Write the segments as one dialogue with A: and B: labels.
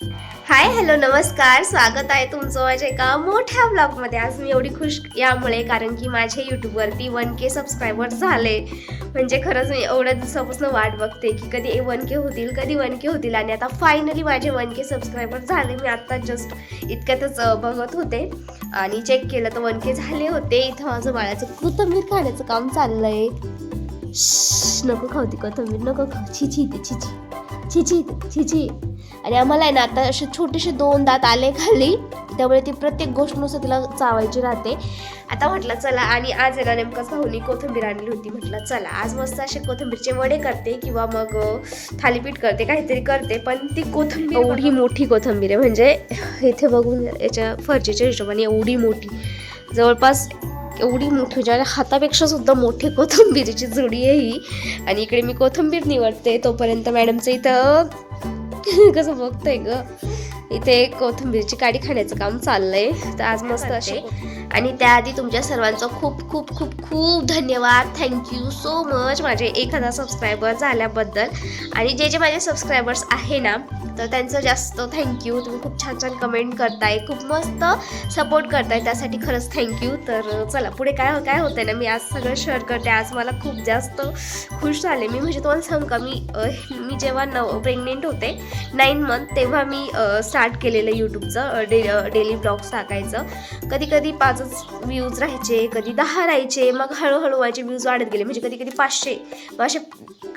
A: Hi hello नमस्कार. स्वागत आहे तुमचं माझ्या एका मोठ्या ब्लॉगमध्ये आज मी एवढी खुश यामुळे कारण की माझ्या यूट्यूबवरती वन के सबस्क्रायबर झाले. म्हणजे खरंच मी एवढ्या दिवसापासून वाट बघते की कधी वन के होतील कधी वन के होतील. आणि आता फायनली माझे वन के सबस्क्रायबर झाले. मी आत्ता जस्ट इतक्यातच बघत होते. आणि चेक केलं तर वन के झाले होते. इथं माझं बाळाचं कोथंबीर खाण्याचं काम चाललं आहे नको खाऊ ती कोथंबीर. नको खाऊ. छिची ते छिची छिची छिची आणि आम्हाला आहे ना आता असे छोटेसे दोन दात आले खाली. त्यामुळे ती प्रत्येक गोष्ट नुसतं तिला चावायची राहते. आता म्हटलं चला आणि आज आहे ना नेमकंच भाऊनी कोथिंबीर आणली होती. म्हटलं चला आज मस्त असे कोथिंबीरचे वडे करते किंवा मग थालीपीठ करते काहीतरी करते. पण ती कोथिंबीर एवढी मोठी कोथिंबीर आहे. म्हणजे इथे बघून याच्या फरचीच्या हिशोबाने एवढी मोठी. जवळपास एवढी मोठी म्हणजे हातापेक्षा सुद्धा मोठी कोथिंबीरीची जुडी आहे ही. आणि इकडे मी कोथिंबीर निवडते. तोपर्यंत मॅडमचं इथं कसं बघतंय ग. इथे कोथिंबीरची काडी खाण्याचं काम चाललंय. तर आज मस्त असे आणि त्याआधी तुमच्या सर्वांचं खूप खूप खूप खूप धन्यवाद. थँक्यू सो मच माझे एक हजार सबस्क्रायबर झाल्याबद्दल आणि जे जे माझे सबस्क्रायबर्स आहे ना तर त्यांचं जास्त थँक्यू तुम्ही खूप छान छान कमेंट करताय. खूप मस्त सपोर्ट करताय. त्यासाठी खरंच थँक्यू तर चला पुढे काय काय होतंय ना मी आज सगळं शेअर करते. आज मला खूप जास्त खुश झाले. मी म्हणजे तुम्हाला सांगू का? मी मी जेव्हा नव प्रेग्नेंट होते नाईन मंथ तेव्हा मी स्टार्ट केलेलं यूट्यूबचं डे डेली ब्लॉग्स टाकायचं. कधी कधी पाचच व्ह्यूज राहायचे कधी दहा राहायचे मग हळूहळू माझे व्ह्यूज वाढत गेले. म्हणजे कधी कधी पाचशे पाचशे असे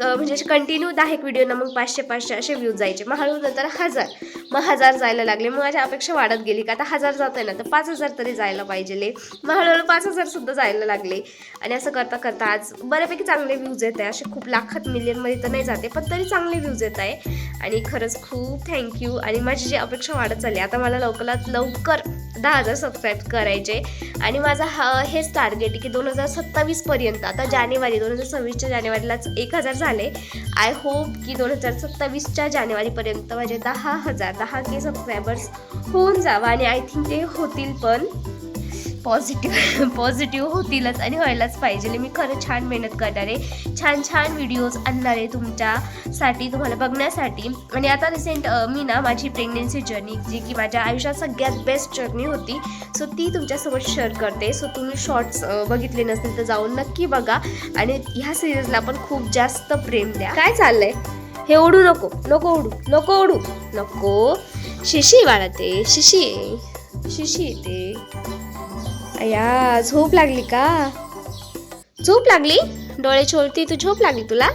A: म्हणजे असे कंटिन्यू दहा एक व्हिडिओना मग पाचशे पाचशे असे व्ह्यूज जायचे. मग हळूहळू नंतर हजार मग हजार जायला लागले. मग माझ्या अपेक्षा वाढत गेली का? आता हजार जात आहे ना तर पाच हजार तरी जायला पाहिजे मग हळूहळू पाच हजार सुद्धा जायला लागले. आणि असं करता करता आज बऱ्यापैकी चांगले व्ह्यूज येत आहे. असे खूप लाखात मिलियनमध्ये तर नाही जाते पण तरी चांगले व्ह्यूज येत आहे. आणि खरंच खूप थँक्यू आणि माझी जी अपेक्षा वाढत चालली आता मला लवकरात लवकर दहा हजार सबस्क्राईब करायचे. आणि माझा हा हेच टार्गेट आहे की दोन हजार सत्तावीसपर्यंत आता जानेवारी दोन हजार सव्वीसच्या जानेवारीलाच एक हजार झाले. आय होप की दोन हजार सत्तावीसच्या जानेवारीपर्यंत माझे दहा हजार दहा के सबस्क्रायबर्स होऊन जावं. आणि आय थिंक ते होतील पण. पॉझिटिव्ह पॉझिटिव्ह होतीलच आणि व्हायलाच पाहिजे. म्हणजे मी खरं छान मेहनत करणार आहे छान छान व्हिडिओज आणणार आहे तुमच्यासाठी तुम्हाला बघण्यासाठी. आणि आता रिसेंट मी ना माझी प्रेग्नेन्सी जर्नी जी की माझ्या आयुष्यात सगळ्यात बेस्ट जर्नी होती सो ती तुमच्यासोबत शेअर करते. सो तुम्ही शॉर्ट्स बघितले नसतील तर जाऊन नक्की बघा. आणि ह्या सिरीजला पण खूप जास्त प्रेम द्या. काय चाललंय? हे ओढू नको नको ओढू नको ओढू नको. शिशी वाढते शिशी आहे शिशी येते अया झोप लागली का? झोप लागली? डोळे छोळती तू झोप लागली तुला?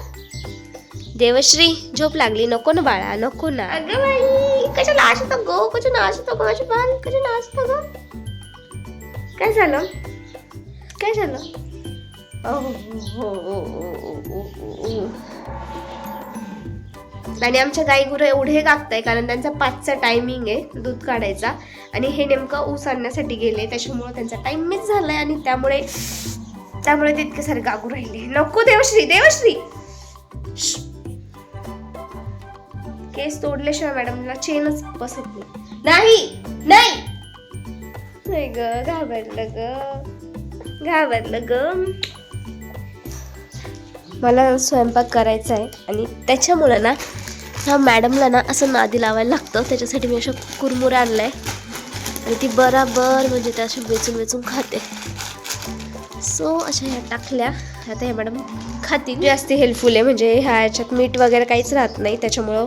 A: देवश्री झोप लागली. नको ना बाळा नको ना. अगं बाई कशा नाचत गो? कशा नाचत गो? बाल कशा नाचत गो? काय झालं? काय झालं? हो. आणि आमच्या गाई गुरं एवढे गागताय कारण त्यांचा पाचचा टायमिंग आहे दूध काढायचा. आणि हे नेमकं ऊस आणण्यासाठी गेले त्याच्यामुळे त्यांचा टाइम मिस झालाय आणि त्यामुळे त्यामुळे ते इतके सारे गागू राहिले. नको देवश्री देवश्री! केस तोडल्याशिवाय मॅडमला चेनच बसत नाही. नाही नाही! नाही ग घाबरलं ग. घाबरलं ग. मला स्वयंपाक करायचा आहे आणि त्याच्यामुळं ना ह्या मॅडमला ना असं नादी लावायला लागतं. त्याच्यासाठी मी अशा कुरमुऱ्या आणलाय. आणि ती बराबर म्हणजे त्या अशा वेचून वेचून खाते. सो अशा ह्या टाकल्या. आता ह्या मॅडम खातील. जास्त हेल्पफुल आहे. म्हणजे ह्या याच्यात मीठ वगैरे काहीच राहत नाही. त्याच्यामुळं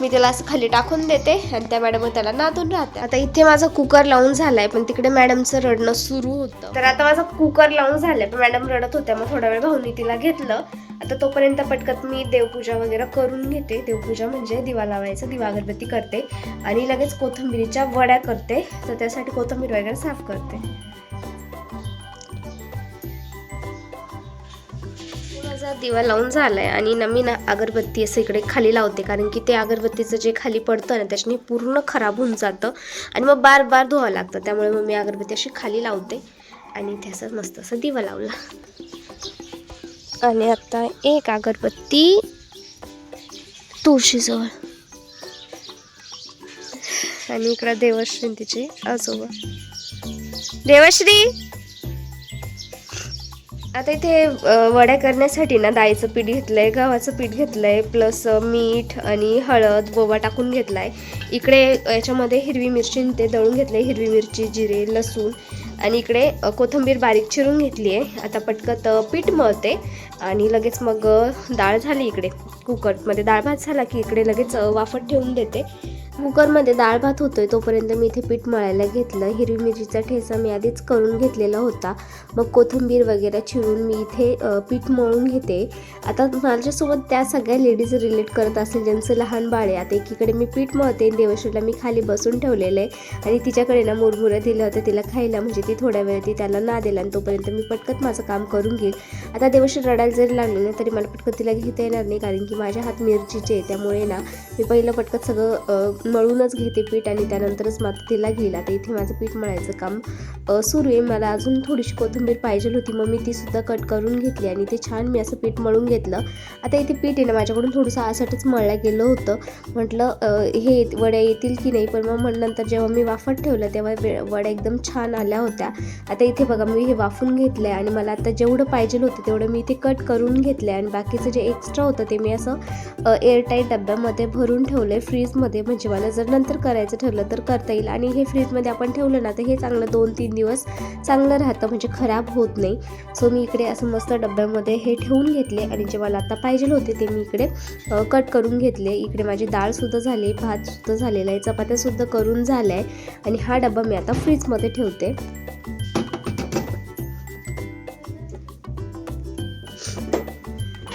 A: मी त्याला असं खाली टाकून देते आणि त्या मॅडम त्याला नादून राहते आता इथे माझा कुकर लावून झालाय पण तिकडे मॅडमचं रडणं सुरू होतं. तर आता माझा कुकर लावून झालाय पण मॅडम रडत होत्या. मग थोडा वेळ भाऊनी तिला घेतलं. आता तोपर्यंत पटकत मी देवपूजा वगैरे करून घेते. देवपूजा म्हणजे दिवा लावायचं दिवा अगरबत्ती करते आणि लगेच कोथिंबिरीच्या वड्या करते. तर त्यासाठी कोथिंबीर वगैरे साफ करते. माझा दिवा लावून झालाय आणि ना मी ना अगरबत्ती असं इकडे खाली लावते. कारण की ते अगरबत्तीचं जे खाली पडतं ना त्याच्याने पूर्ण खराब होऊन जातं. आणि मग बार बार धुवावं लागतं. त्यामुळे मग मी अगरबत्ती अशी खाली लावते. आणि त्याचं मस्त असं दिवा लावला. आणि आता एक अगरबत्ती तुळशीजवळ. आणि इकडं देवश्री आणि तिचे आजोबा. देवश्री! आता इथे वड्या करण्यासाठी ना डाळीचं पीठ घेतलंय गव्हाचं पीठ घेतलंय प्लस मीठ आणि हळद गोवा टाकून घेतलाय. इकडे याच्यामध्ये हिरवी मिरची ते दळून घेतले हिरवी मिरची जिरे लसूण. आणि इकडे कोथिंबीर बारीक चिरून घेतली आहे आता पटकत पीठ मळते. आणि लगेच मग डाळ झाली इकडे कुकरमध्ये. डाळ भात झाला की इकडे लगेच वाफत ठेवून देते. कुकरमध्ये डाळ भात होतोय तोपर्यंत मी इथे पीठ मळायला घेतलं. हिरवी मिरचीचा ठेचा मी आधीच करून घेतलेला होता. मग कोथिंबीर वगैरे चिरून मी इथे पीठ मळून घेते. आता माझ्यासोबत त्या सगळ्या लेडीज रिलेट करत असेल ज्यांचं लहान बाळ आहे. आता एकीकडे मी पीठ मळते देवश्रीला मी खाली बसून ठेवलेलं आहे. आणि तिच्याकडे ना मुरमुरं दिलं होतं तिला खायला. म्हणजे ती थोड्या वेळ ती त्याला ना दिला आणि तोपर्यंत मी पटकत माझं काम करून घेईल. आता देवश्री रडायला जरी लागली ना तरी मला पटकत तिला घेता येणार नाही. कारण की माझ्या हात मिरचीचे आहे त्यामुळे ना मी पहिलं पटकत सगळं मळूनच घेते पीठ आणि त्यानंतरच मात्र तिला घेईल. आता इथे माझं पीठ मळायचं काम सुरू आहे. मला अजून थोडीशी कोथिंबीर पाहिजे होती मग मी ती सुद्धा कट करून घेतली आणि ते छान मी असं पीठ मळून घेतलं. आता इथे पीठ आहे ना माझ्याकडून थोडंसं आसाटच मळलं गेलं होतं. म्हटलं हे वड्या येतील की नाही पण मग म्हण नंतर जेव्हा मी वाफत ठेवलं तेव्हा वड्या एकदम छान आल्या होत्या. आता इथे बघा मी हे वाफून घेतलं आहे आणि मला आता जेवढं पाहिजे होतं तेवढं मी इथे कट करून घेतलं आहे आणि बाकीचं जे एक्स्ट्रा होतं ते मी असं एअरटाईट डब्यामध्ये भरून ठेवलं आहे फ्रीजमध्ये म्हणजे मला जर नंतर करायचं ठरलं तर करता येईल. आणि हे फ्रीजमध्ये आपण ठेवलं ना तर हे चांगलं दोन तीन दिवस चांगलं राहतं म्हणजे खराब होत नाही. सो मी इकडे असं मस्त डब्यामध्ये हे ठेवून घेतले आणि जे मला आता पाहिजे होते ते मी इकडे कट करून घेतले. इकडे माझी डाळसुद्धा झाली भातसुद्धा झालेला आहे चपात्यासुद्धा करून झाल्या आहे. आणि हा डबा मी आता फ्रीजमध्ये ठेवते.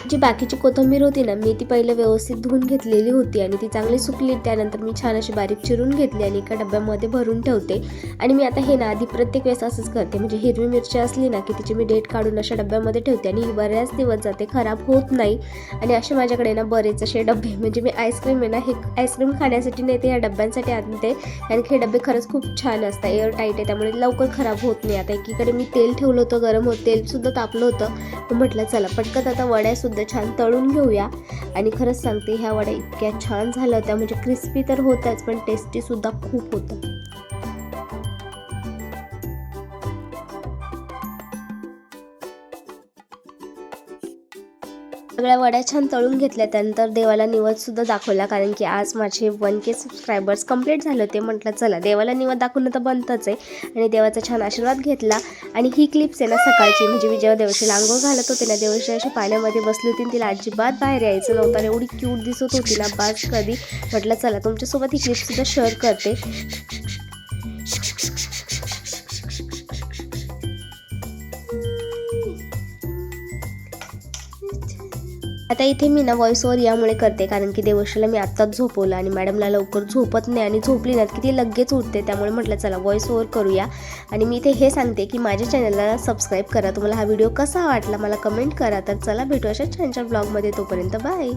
A: जी बाकीची कोथिंबीर होती ना मी ती पहिले व्यवस्थित धुवून घेतलेली होती आणि ती चांगली सुकली. त्यानंतर मी छान अशी बारीक चिरून घेतली आणि एका डब्यामध्ये भरून ठेवते. आणि मी आता हे ना आधी प्रत्येक वेळेस असंच करते. म्हणजे हिरवी मिरची असली ना की तिची मी डेट काढून अशा डब्यामध्ये ठेवते आणि ही बऱ्याच दिवस जाते खराब होत नाही. आणि असे माझ्याकडे ना बरेच असे डबे म्हणजे मी आईस्क्रीम आहे ना हे आईस्क्रीम खाण्यासाठी नाही ते या डब्यांसाठी आणते. कारण की हे डबे खरंच खूप छान असतात एअर टाईट आहे त्यामुळे लवकर खराब होत नाही. आता एकीकडे मी तेल ठेवलं होतं गरम होत तेलसुद्धा तापलं होतं. म्हटलं चला पटकन आता वड्यासुद्धा छान तळून घेऊया. आणि खरंच सांगते ह्या वड्या इतक्या छान झाल्या होत्या. म्हणजे क्रिस्पी तर होत्याच पण टेस्टीसुद्धा खूप होतं. सगळ्या वड्या छान तळून घेतल्या. त्यानंतर देवाला निवदसुद्धा दाखवला कारण की आज माझे वन के सबस्क्रायबर्स कंप्लीट झाले होते. म्हटलं चला देवाला निवद दाखवणं तर बनतंच आहे. आणि देवाचा छान आशीर्वाद घेतला. आणि ही क्लिप्स आहे ना सकाळची म्हणजे मी जेव्हा देवशीला आंघोळ घालत होते ना देवशी अशी पाण्यामध्ये बसली होती तिला अजिबात बाहेर यायचं नव्हतं. आणि एवढी क्यूट दिसत होती ना बास कधी. म्हटलं चला तुमच्यासोबत ही क्लिपसुद्धा शेअर करते. आता इथे मी ना व्हॉइस ओव्हर यामुळे करते कारण की देवश्रीला मी आत्ताच झोपवलं आणि मॅडमला लवकर झोपत नाही आणि झोपली ना की ती लगेच उठते त्यामुळे म्हटलं चला व्हॉइस ओव्हर करूया. आणि मी इथे हे सांगते की माझ्या चॅनलला सबस्क्राईब करा. तुम्हाला हा व्हिडिओ कसा वाटला मला कमेंट करा. तर चला भेटू अशा छान छान ब्लॉगमध्ये तोपर्यंत बाय